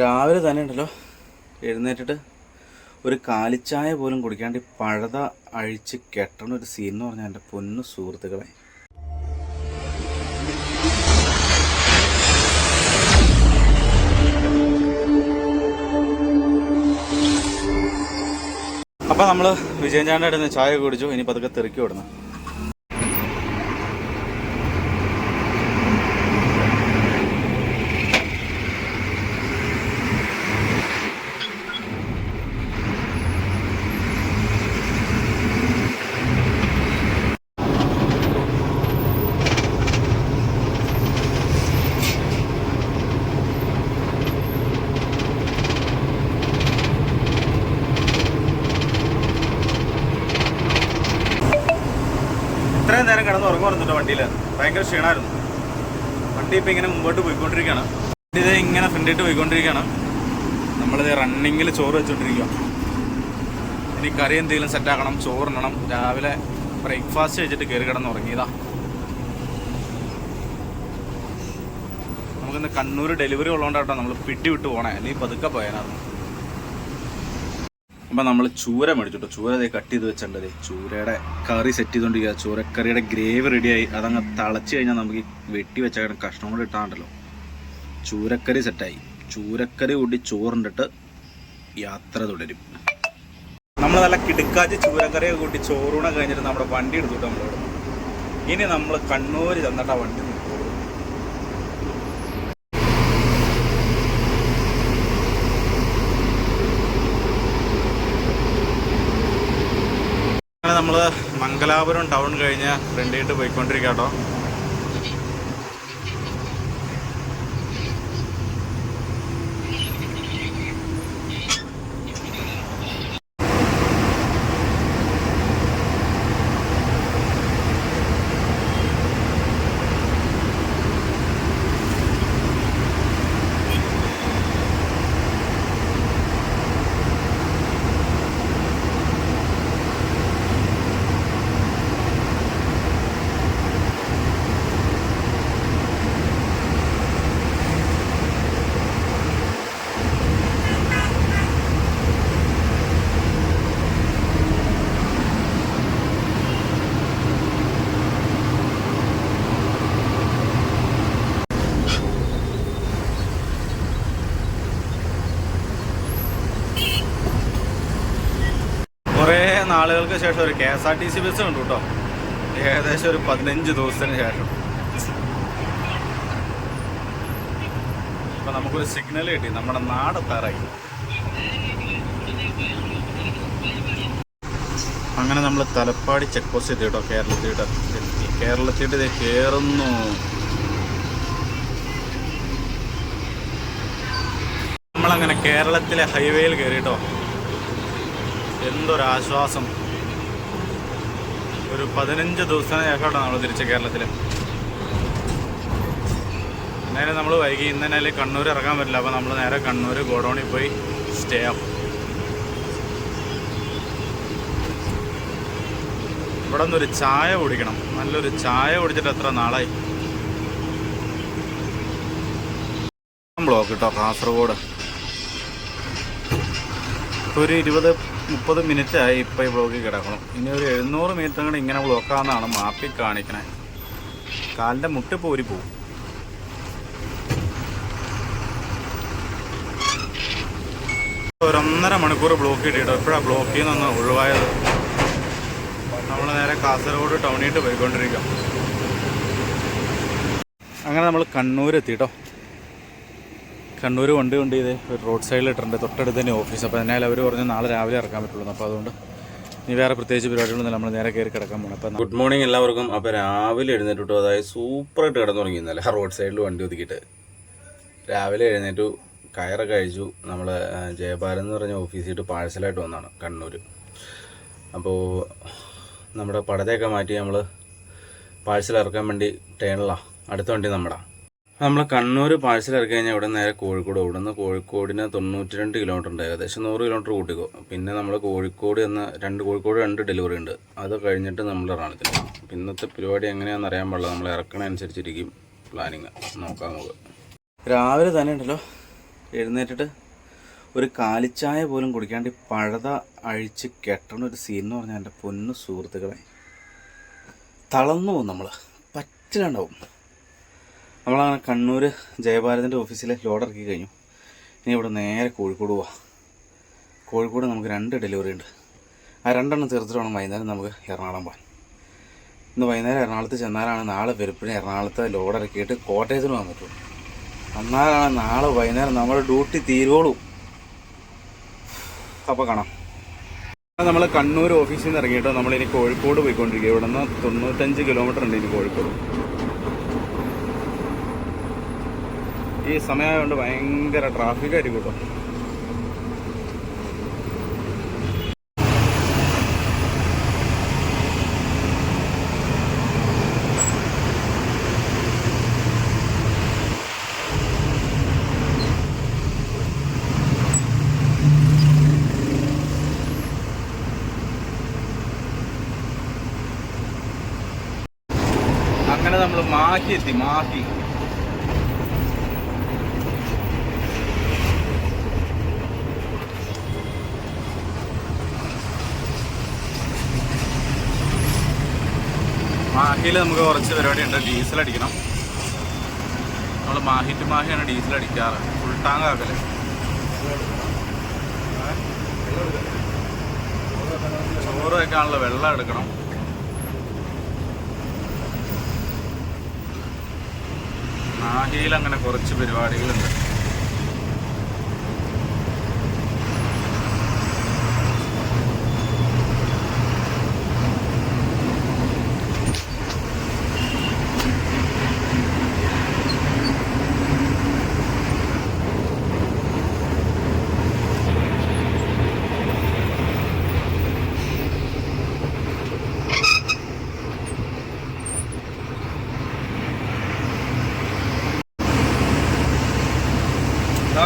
രാവിലെ തന്നെ ഉണ്ടല്ലോ. എഴുന്നേറ്റിട്ട് ഒരു കാലിച്ചായ പോലും കുടിക്കാണ്ട് പഴത അഴിച്ച് കെട്ടണ ഒരു സീൻ എന്ന് പറഞ്ഞാൽ എന്റെ പൊന്നു സുഹൃത്തുക്കളെ. അപ്പം നമ്മൾ വിജയൻ ചാണ്ടായിട്ട് ചായ കുടിച്ചു. ഇനി പതുക്കെ തെറിക്കി വിടുന്നു ഇത്രയും നേരം കിടന്ന് ഉറങ്ങുന്നുണ്ട് വണ്ടിയിൽ ഭയങ്കര ക്ഷീണമായിരുന്നു വണ്ടി ഇപ്പം ഇങ്ങനെ മുമ്പോട്ട് പോയിക്കൊണ്ടിരിക്കുകയാണ്. വണ്ടി ഇത് ഇങ്ങനെ ഫ്രണ്ടിട്ട് പോയിക്കൊണ്ടിരിക്കുകയാണ്. നമ്മളിത് റണ്ണിങ്ങിൽ ചോറ് വെച്ചുകൊണ്ടിരിക്കുക ഇനി കറി എന്തെങ്കിലും സെറ്റാക്കണം ചോറിനണം രാവിലെ ബ്രേക്ക്ഫാസ്റ്റ് കഴിച്ചിട്ട് കയറി കിടന്ന് ഉറങ്ങിയതാ. നമുക്കിന്ന് കണ്ണൂർ ഡെലിവറി ഉള്ളതുകൊണ്ടാട്ടോ നമ്മൾ പിട്ടി വിട്ട് പോകണേ അല്ലെങ്കിൽ പതുക്കെ പോയാനായിരുന്നു അപ്പം നമ്മൾ ചൂര മേടിച്ചിട്ടു ചൂര ദേ കട്ട് ചെയ്ത് വെച്ചിട്ടുണ്ട് ചൂരയുടെ കറി സെറ്റ് ചെയ്തുകൊണ്ടിരിക്കുക ചൂരക്കറിയുടെ ഗ്രേവ് റെഡിയായി അതങ്ങ് തിളച്ച് കഴിഞ്ഞാൽ നമുക്ക് വെട്ടി വെച്ച കഷ്ണം കൂടെ ഇട്ടാണ്ടല്ലോ. ചൂരക്കറി സെറ്റായി ചൂരക്കറി കൂട്ടി ചോറുണ്ടിട്ട് യാത്ര തുടരും. നമ്മൾ നല്ല കിടുക്കാച്ച് ചൂരക്കറിയൊക്കെ കൂട്ടി ചോറൂണ കഴിഞ്ഞിട്ട് നമ്മുടെ വണ്ടി എടുത്തിട്ട് നമ്മളോട്. ഇനി നമ്മൾ കണ്ണൂർ ചെന്നിട്ടാ വണ്ടി നമ്മൾ മംഗലാപുരം ടൗൺ കഴിഞ്ഞ് ഫ്രണ്ടിയിട്ട് പോയിക്കൊണ്ടിരിക്കാം കേട്ടോ കുറേ നാളുകൾക്ക് ശേഷം ഒരു K S R T C bus ഉണ്ട് കേട്ടോ ഏകദേശം ഒരു പതിനഞ്ച് ദിവസത്തിന് ശേഷം. ഇപ്പൊ നമുക്കൊരു സിഗ്നൽ കിട്ടി. നമ്മുടെ നാടെത്താറായി അങ്ങനെ നമ്മൾ തലപ്പാടി ചെക്ക് പോസ്റ്റ് എത്തി കേട്ടോ കേരളത്തിയുടെ എത്തി. കേരളത്തിയിട്ട് ഇത് കയറുന്നു നമ്മളങ്ങനെ കേരളത്തിലെ ഹൈവേയിൽ കയറി കേട്ടോ എന്തൊരാശ്വാസം. ഒരു പതിനഞ്ച് ദിവസത്തിന് ശേഷമാണ് നമ്മൾ തിരിച്ച് കേരളത്തിൽ നേരെ നമ്മൾ വൈകി ഇന്നലെ കണ്ണൂർ ഇറങ്ങാൻ പറ്റില്ല. അപ്പോൾ നമ്മൾ നേരെ കണ്ണൂർ ഗോഡൗണിൽ പോയി സ്റ്റേ ആവും. ഇവിടെ നിന്നൊരു ചായ കുടിക്കണം. നല്ലൊരു ചായ കുടിച്ചിട്ട് എത്ര നാളായി? ബ്ലോക്ക് കേട്ടോ കാസർഗോഡ്. ഒരു ഇരുപത് മുപ്പത് മിനിറ്റായി ഇപ്പോൾ ഈ ബ്ലോക്ക് കിടക്കണം ഇനി ഒരു എഴുന്നൂറ് മീറ്റർ കൂടെ ഇങ്ങനെ ബ്ലോക്കാന്നാണ് മാപ്പിൽ കാണിക്കണേ. കാലിന്റെ മുട്ട് പോരി പോവും. ഒരൊന്നര മണിക്കൂർ ബ്ലോക്ക് കിട്ടിയിട്ടോ എപ്പോഴാണ് ബ്ലോക്കിൽ നിന്ന് ഒഴിവായത്. നമ്മൾ നേരെ കാസർഗോഡ് ടൗണിയിട്ട് പോയിക്കൊണ്ടിരിക്കാം. അങ്ങനെ നമ്മൾ കണ്ണൂർ എത്തിട്ടോ കണ്ണൂർ വണ്ടി കൊണ്ട് ചെയ്ത് ഒരു റോഡ് സൈഡിൽ ഇട്ടിട്ടുണ്ട്. തൊട്ടടുത്ത് തന്നെ ഓഫീസ് അപ്പോൾ എന്നാൽ അവർ പറഞ്ഞ് നാളെ രാവിലെ ഇറക്കാൻ പറ്റുള്ളൂ. അപ്പോൾ അതുകൊണ്ട് ഇനി വേറെ പ്രത്യേകിച്ച് പരിപാടികളൊന്നും നമ്മൾ നേരെ കയറി കിടക്കാൻ പോകണം അപ്പം ഗുഡ് മോർണിംഗ് എല്ലാവർക്കും. അപ്പോൾ രാവിലെ എഴുന്നേറ്റു അതായത് സൂപ്പറായിട്ട് കിടന്നു തുടങ്ങി ഇന്നലെ. റോഡ് സൈഡിൽ വണ്ടി ഒതുക്കിയിട്ട്. രാവിലെ എഴുന്നേറ്റു. കയറൊക്കെ കഴിച്ചു നമ്മൾ ജയപാലൻ എന്ന് പറഞ്ഞ ഓഫീസിൽ പാഴ്സലായിട്ട് വന്നതാണ് കണ്ണൂർ അപ്പോൾ നമ്മുടെ പടതയൊക്കെ മാറ്റി നമ്മൾ പാഴ്സൽ ഇറക്കാൻ വേണ്ടി ടേണിലാണ് അടുത്ത വണ്ടി നമ്മുടെ. നമ്മൾ കണ്ണൂർ പാഴ്സൽ ഇറക്കി കഴിഞ്ഞാൽ ഇവിടെ നേരെ കോഴിക്കോട്. ഇവിടെ നിന്ന് കോഴിക്കോടിന് തൊണ്ണൂറ്റി രണ്ട് കിലോമീറ്റർ ഉണ്ട്. ഏകദേശം നൂറ് കിലോമീറ്റർ കൂട്ടിക്കോ. പിന്നെ നമ്മൾ കോഴിക്കോട് എന്ന രണ്ട് കോഴിക്കോട് രണ്ട് ഡെലിവറി ഉണ്ട്. അത് കഴിഞ്ഞിട്ട് നമ്മൾ എറണാകുളത്തിന് ഇന്നത്തെ പരിപാടി എങ്ങനെയാണെന്ന് അറിയാൻ പാടില്ല. നമ്മൾ ഇറക്കണ അനുസരിച്ചിരിക്കും പ്ലാനിങ് നോക്കാം നമുക്ക്. രാവിലെ തന്നെ ഉണ്ടല്ലോ. എഴുന്നേറ്റിട്ട് ഒരു കാലിച്ചായ പോലും കുടിക്കാണ്ട് പഴത അഴിച്ച് കെട്ടണ ഒരു സീൻ എന്ന് പറഞ്ഞാൽ എന്റെ പൊന്നു സുഹൃത്തുക്കളെ. തളർന്നു പോകും നമ്മൾ പറ്റില്ലാണ്ടാവും. നമ്മളങ്ങനെ കണ്ണൂർ ജയഭാരതിന്റെ ഓഫീസിലെ ലോഡ് ഇറക്കി കഴിഞ്ഞു. ഇനി ഇവിടെ നേരെ കോഴിക്കോട് പോവാം. കോഴിക്കോട് നമുക്ക് രണ്ട് ഡെലിവറി ഉണ്ട്. ആ രണ്ടെണ്ണം തീർത്തിട്ട് വേണം വൈകുന്നേരം നമുക്ക് എറണാകുളം പോകാൻ ഇന്ന് വൈകുന്നേരം എറണാകുളത്ത് ചെന്നാലാണ് നാളെ വെളുപ്പിന് എറണാകുളത്ത് ലോഡ് ഇറക്കിയിട്ട് കോട്ടയത്തിന് പോകാൻ പറ്റുള്ളൂ. എന്നാലാണ് നാളെ വൈകുന്നേരം നമ്മുടെ ഡ്യൂട്ടി തീരുവോളൂ. അപ്പോൾ കാണാം. നമ്മൾ കണ്ണൂർ ഓഫീസിൽ നിന്ന് ഇറങ്ങിയിട്ട് നമ്മളിനി കോഴിക്കോട് പോയിക്കൊണ്ടിരിക്കുക ഇവിടെ നിന്ന് തൊണ്ണൂറ്റഞ്ച് കിലോമീറ്റർ ഉണ്ട് ഇനി കോഴിക്കോട്. ഈ സമയമായതുകൊണ്ട് ഭയങ്കര ട്രാഫിക് ആയിരിക്കും കേട്ടോ അങ്ങനെ നമ്മൾ മാറ്റി എത്തി മാഹി. മാഹിയിൽ നമുക്ക് കുറച്ച് പരിപാടി ഉണ്ട് ഡീസൽ അടിക്കണം. നമ്മൾ മാഹി ടു മാഹിയാണ് ഡീസൽ അടിക്കാറ്. ഫുൾ ടാങ്ക് ആക്കൽ. ചോറ് വെക്കാനുള്ള വെള്ളം എടുക്കണം. മാഹിയിൽ അങ്ങനെ കുറച്ച് പരിപാടികളുണ്ട്.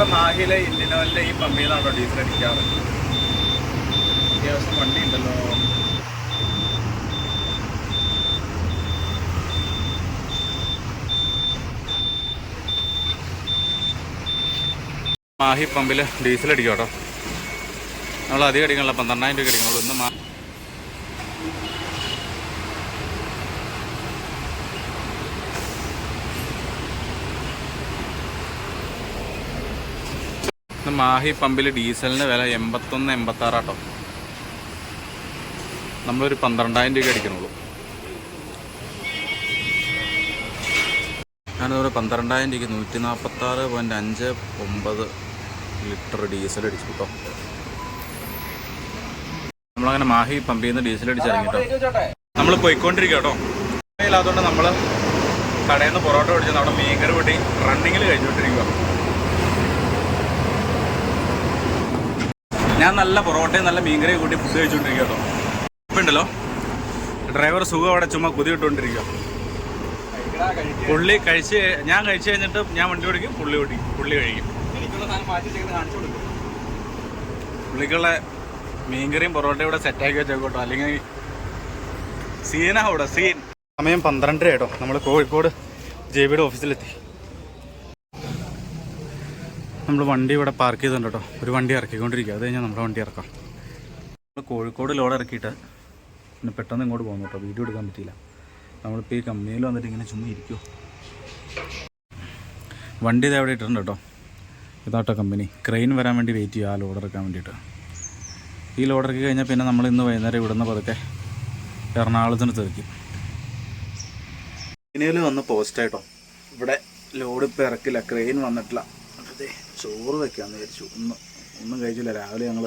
നമ്മുടെ മാഹിലെ ഇന്ത്യൻ ഈ പമ്പിൽ ഡീസൽ അടിക്കാറ്? അത്യാവശ്യം വണ്ടി ഉണ്ടല്ലോ മാഹി പമ്പിൽ ഡീസൽ അടിക്കും കേട്ടോ. നമ്മൾ അധികം അടിക്കണല്ലോ പന്ത്രണ്ടായിരം രൂപ അടിക്കണുള്ളൂ ഇന്ന് മാഹി പമ്പിൽ ഡീസലിന് വില എൺപത്തൊന്ന് എൺപത്താറാട്ടോ. നമ്മളൊരു പന്ത്രണ്ടായിരം രൂപ അടിക്കണുള്ളൂ. ഞാനിവിടെ പന്ത്രണ്ടായിരം രൂപയ്ക്ക് നൂറ്റി നാൽപ്പത്താറ് പോയിന്റ് അഞ്ച് ഒമ്പത് ലിറ്റർ ഡീസൽ അടിച്ചു കേട്ടോ നമ്മളങ്ങനെ മാഹി പമ്പിൽ നിന്ന് ഡീസൽ അടിച്ചിറങ്ങി കേട്ടോ നമ്മൾ പോയിക്കൊണ്ടിരിക്കുക കേട്ടോ അതുകൊണ്ട് നമ്മൾ കടയിൽ നിന്ന് പൊറോട്ട മേടിച്ചത് അവിടെ മീൻകറി കൂട്ടി റണ്ണിങ്ങിൽ കഴിഞ്ഞുകൊണ്ടിരിക്കുക ഞാൻ നല്ല പൊറോട്ടയും നല്ല മീൻകറിയും കൂട്ടി ഫുഡ് കഴിച്ചുകൊണ്ടിരിക്കുക കേട്ടോ ഇപ്പം ഉണ്ടല്ലോ ഡ്രൈവർ സുഖം അവിടെ ചുമ്മാ കുതി ഇട്ടുകൊണ്ടിരിക്കുക പുള്ളി കഴിച്ച് ഞാൻ കഴിച്ചു കഴിഞ്ഞിട്ട് ഞാൻ വണ്ടി ഓടിക്കും പുള്ളി ഓടിക്കും പുള്ളി കഴിക്കും. പുള്ളിക്കുള്ള മീൻകറിയും പൊറോട്ടയും ഇവിടെ സെറ്റാക്കി വെച്ചേക്കോട്ടോ അല്ലെങ്കിൽ സീനാ അവിടെ സീൻ. സമയം പന്ത്രണ്ടര കേട്ടോ നമ്മൾ കോഴിക്കോട് ജെ ബിയുടെ ഓഫീസിലെത്തി നമ്മൾ വണ്ടി ഇവിടെ പാർക്ക് ചെയ്തിട്ടുണ്ട് കേട്ടോ ഒരു വണ്ടി ഇറക്കിക്കൊണ്ടിരിക്കുക അത് കഴിഞ്ഞാൽ നമ്മുടെ വണ്ടി ഇറക്കാം. നമ്മൾ കോഴിക്കോട് ലോഡ് ഇറക്കിയിട്ട് പിന്നെ പെട്ടെന്ന് ഇങ്ങോട്ട് പോകുന്നു കേട്ടോ വീഡിയോ എടുക്കാൻ പറ്റിയില്ല. നമ്മളിപ്പോൾ ഈ കമ്പനിയിൽ വന്നിട്ട് ഇങ്ങനെ ചുമ്മാ ഇരിക്കുമോ വണ്ടി ഇത് എവിടെ ഇട്ടിട്ടുണ്ട് കേട്ടോ ഇതാട്ടോ കമ്പനി ക്രെയിൻ വരാൻ വേണ്ടി വെയിറ്റ് ചെയ്യുക ആ ലോഡ് ഇറക്കാൻ വേണ്ടിയിട്ട്. ഈ ലോഡ് ഇറക്കി കഴിഞ്ഞാൽ പിന്നെ നമ്മൾ ഇന്ന് വൈകുന്നേരം ഇവിടുന്ന് പതുക്കെ എറണാകുളത്തിന് തെറിക്കും കമ്പനിയിൽ വന്ന് പോസ്റ്റായിട്ടോ ഇവിടെ ലോഡ് ഇപ്പോൾ ഇറക്കില്ല. ക്രെയിൻ വന്നിട്ടില്ല. ചോറ് വെക്കാമെന്ന് വിചാരിച്ചു. ഒന്നും ഒന്നും കഴിച്ചില്ല. രാവിലെ ഞങ്ങൾ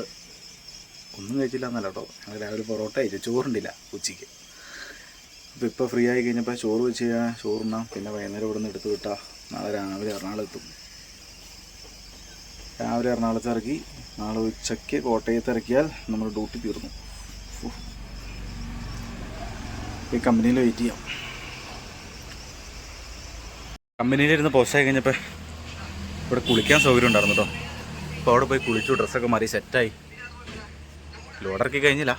ഒന്നും കഴിച്ചില്ല എന്നല്ല കേട്ടോ. ഞങ്ങൾ രാവിലെ പൊറോട്ട കഴിച്ചു ചോറുണ്ടില്ല ഉച്ചയ്ക്ക്. അപ്പോൾ ഇപ്പോൾ ഫ്രീ ആയി കഴിഞ്ഞപ്പോൾ ചോറ് വെച്ച് കഴിഞ്ഞാൽ ചോറുണ്ണാം. പിന്നെ വൈകുന്നേരം ഇവിടെ നിന്ന് എടുത്ത് വിട്ടാൽ നാളെ രാവിലെ എറണാകുളം എത്തും. രാവിലെ എറണാകുളത്ത് ഇറക്കി നാളെ ഉച്ചയ്ക്ക് കോട്ടയത്ത് ഇറക്കിയാൽ നമ്മൾ ഡ്യൂട്ടി തീർന്നു. ഈ കമ്പനിയിൽ വെയിറ്റ് ചെയ്യാം. കമ്പനിയിലിരുന്ന് പോസ്റ്റായി കഴിഞ്ഞപ്പോൾ ഇവിടെ കുളിക്കാൻ സൗകര്യം ഉണ്ടായിരുന്നു കേട്ടോ അപ്പോൾ അവിടെ പോയി കുളിച്ചു ഡ്രസ്സൊക്കെ മാറി സെറ്റായി ലോഡറക്കി കഴിഞ്ഞില്ല.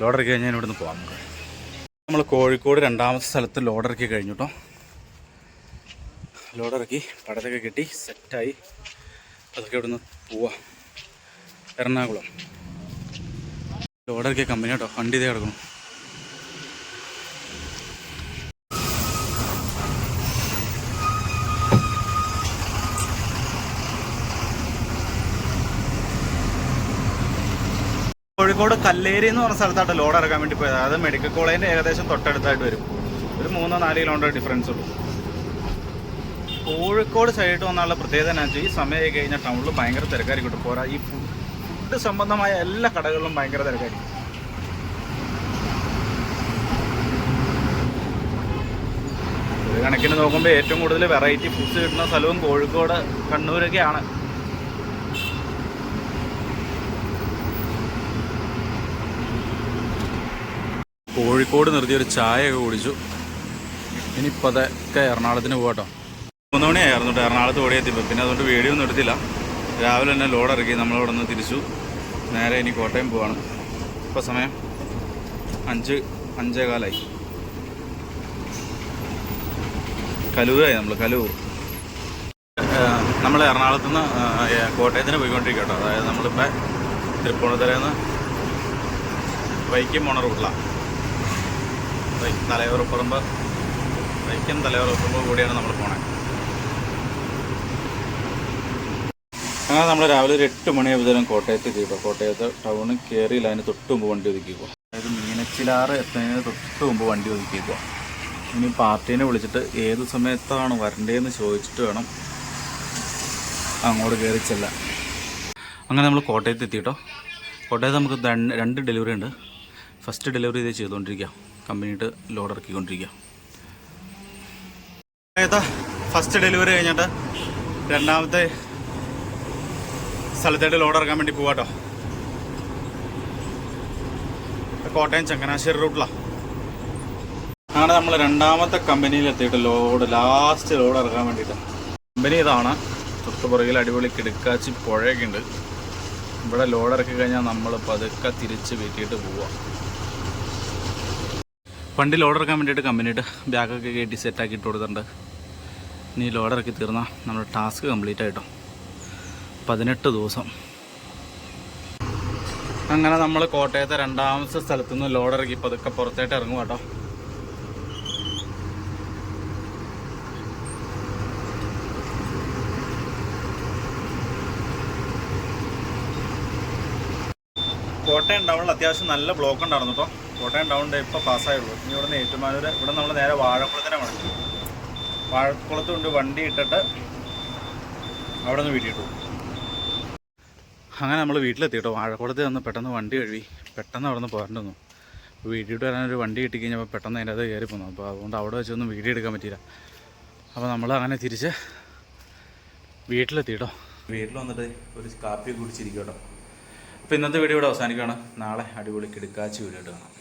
ലോഡറക്കി കഴിഞ്ഞാൽ ഇവിടുന്ന് പോകാം നമുക്ക്. നമ്മൾ കോഴിക്കോട് രണ്ടാമത്തെ സ്ഥലത്ത് ലോഡറക്കി കഴിഞ്ഞു കേട്ടോ ലോഡിറക്കി പടത്തൊക്കെ കിട്ടി സെറ്റായി അതൊക്കെ ഇവിടുന്ന് പോവാം. എറണാകുളം. ലോഡിറക്കിയ കമ്പനി കേട്ടോ വണ്ടി ഇതേ കിടക്കണം കോഴിക്കോട് കല്ലേരി എന്ന് പറഞ്ഞ സ്ഥലത്തായിട്ട് ലോഡ് ഇറക്കാൻ വേണ്ടി പോയത്. അതായത് മെഡിക്കൽ കോളേജിന്റെ ഏകദേശം തൊട്ടടുത്തായിട്ട് വരും. ഒരു മൂന്നോ നാല് കിലോമീറ്റർ ഡിഫറൻസ് ഉള്ളൂ. കോഴിക്കോട് സൈഡിൽ വന്നുള്ള പ്രത്യേകത എന്നാ വെച്ചാൽ ഈ സമയം കഴിഞ്ഞാൽ ടൗണിൽ ഭയങ്കര തിരക്കായിരിക്കും കേട്ടോ. പോരാ ഈ ഫുഡ് സംബന്ധമായ എല്ലാ കടകളിലും ഭയങ്കര തിരക്കായിരിക്കും. ഒരു കണക്കിന് നോക്കുമ്പോൾ ഏറ്റവും കൂടുതൽ വെറൈറ്റി ഫുഡ്സ് കിട്ടുന്ന സ്ഥലവും കോഴിക്കോട് കണ്ണൂരൊക്കെയാണ്. കോഴിക്കോട് നിർത്തി ഒരു ചായയൊക്കെ കുടിച്ചു. ഇനിയിപ്പോൾ അതൊക്കെ എറണാകുളത്തിന് പോകട്ടോ മൂന്ന് മണിയായിരുന്നു കേട്ടോ എറണാകുളത്ത് ഓടിയെത്തിയപ്പോൾ പിന്നെ അതുകൊണ്ട് വീഡിയോ ഒന്നും എടുത്തില്ല. രാവിലെ തന്നെ ലോഡ് ഇറക്കി. നമ്മളിവിടെ നിന്ന് തിരിച്ചു. നേരെ ഇനി കോട്ടയം പോവാണ്. ഇപ്പോൾ സമയം അഞ്ച് അഞ്ചേ കാലായി. കലൂരായി നമ്മൾ കലൂർ. നമ്മൾ എറണാകുളത്ത് നിന്ന് കോട്ടയത്തിന് പോയിക്കൊണ്ടിരിക്കട്ടോ അതായത് നമ്മളിപ്പോൾ തൃപ്പൂണിത്തറയിൽ നിന്ന് വൈക്കം പോണ റൂട്ടിലാണ് തലയോറപ്പുറമ്പ് വൈക്കം തലയോറപ്പുറമ്പ് കൂടിയാണ് നമ്മൾ പോണേ. അങ്ങനെ നമ്മൾ രാവിലെ ഒരു എട്ട് മണിയാകുമ്പോഴത്തേനും കോട്ടയത്ത് എത്തിയിട്ടോ കോട്ടയത്ത് ടൗണിൽ കയറിയില്ല അതിന് തൊട്ട് മുമ്പ് വണ്ടി ഒതുക്കിക്കുക അതായത് മീനച്ചിലാറ് എത്തുന്നതിന് തൊട്ട് മുമ്പ് വണ്ടി ഒതുക്കിക്കുക ഇനി പാർട്ടീനെ വിളിച്ചിട്ട് ഏത് സമയത്താണ് വരണ്ടേന്ന് ചോദിച്ചിട്ട് വേണം അങ്ങോട്ട് കയറി ചെല്ലാൻ. അങ്ങനെ നമ്മൾ കോട്ടയത്ത് എത്തിയിട്ടോ. കോട്ടയത്ത് നമുക്ക് രണ്ട് ഡെലിവറി ഉണ്ട്. ഫസ്റ്റ് ഡെലിവറി ഇത് ചെയ്തുകൊണ്ടിരിക്കുക കമ്പനിയിട്ട് ലോഡ് ഇറക്കിക്കൊണ്ടിരിക്കുക ഫസ്റ്റ് ഡെലിവറി കഴിഞ്ഞിട്ട് രണ്ടാമത്തെ സ്ഥലത്തായിട്ട് ലോഡ് ഇറക്കാൻ വേണ്ടി പോവാട്ടോ കോട്ടയം ചങ്ങനാശ്ശേരി റൂട്ടിലാണ് അങ്ങനെ നമ്മൾ രണ്ടാമത്തെ കമ്പനിയിൽ എത്തിയിട്ട് ലോഡ് ലാസ്റ്റ് ലോഡ് ഇറക്കാൻ വേണ്ടിയിട്ട്. കമ്പനി ഇതാണ്. തൊട്ട് പുറകിൽ അടിപൊളി കിടക്കാച്ചി പുഴയൊക്കെ ഉണ്ട്. ഇവിടെ ലോഡ് ഇറക്കി കഴിഞ്ഞാൽ നമ്മൾ പതുക്കെ തിരിച്ച് വീട്ടിയിട്ട് പോവാം. വണ്ടി ലോഡ് ഇറക്കാൻ വേണ്ടിയിട്ട് കമ്പനിയിട്ട് ബാഗൊക്കെ കയറ്റി സെറ്റാക്കി ഇട്ട് കൊടുത്തിട്ടുണ്ട്. ഇനി ലോഡ് ഇറക്കി തീർന്നാൽ നമ്മുടെ ടാസ്ക് കംപ്ലീറ്റ് ആയിട്ടോ. പതിനെട്ട് ദിവസം. അങ്ങനെ നമ്മൾ കോട്ടയത്തെ രണ്ടാമത്തെ സ്ഥലത്തുനിന്ന് ലോഡ് ഇറക്കി പതുക്കെ പുറത്തേട്ട് ഇറങ്ങും കേട്ടോ കോട്ടയം അത്യാവശ്യം നല്ല ബ്ലോക്ക് ഉണ്ടായിരുന്നു കേട്ടോ കോട്ടയം ടൗണിന്റെ ഇപ്പോൾ പാസ്സായുള്ളൂ ഇനി ഇവിടുന്ന് ഏറ്റുമാനൂർ ഇവിടെ നമ്മൾ നേരെ വാഴക്കുളത്തിനെ വേണം വാഴക്കുളത്ത് കൊണ്ട് വണ്ടി ഇട്ടിട്ട് അവിടെ നിന്ന് വീട്ടിൽ അങ്ങനെ നമ്മൾ വീട്ടിലെത്തി കേട്ടോ വാഴക്കുളത്ത് വന്ന് പെട്ടെന്ന് വണ്ടി കഴുകി പെട്ടെന്ന് അവിടെ നിന്ന് പോരണ്ടെന്നു. വീട്ടിട്ട് വരാനൊരു വണ്ടി കിട്ടി കഴിഞ്ഞപ്പോൾ പെട്ടെന്ന് അതിന്റെ അത് കയറി പോന്നു. അപ്പോൾ അതുകൊണ്ട് അവിടെ വെച്ചൊന്നും വീഡിയോ എടുക്കാൻ പറ്റിയില്ല. അപ്പോൾ നമ്മൾ അങ്ങനെ തിരിച്ച് വീട്ടിലെത്തി കേട്ടോ വീട്ടിൽ വന്നിട്ട് ഒരു കാപ്പി കുടിച്ചിരിക്കും കേട്ടോ അപ്പോൾ ഇന്നത്തെ വീഡിയോ ഇവിടെ അവസാനിക്കുകയാണ്. നാളെ അടിപൊളി കിടക്കാച്ചി വീഡിയോ കാണാം.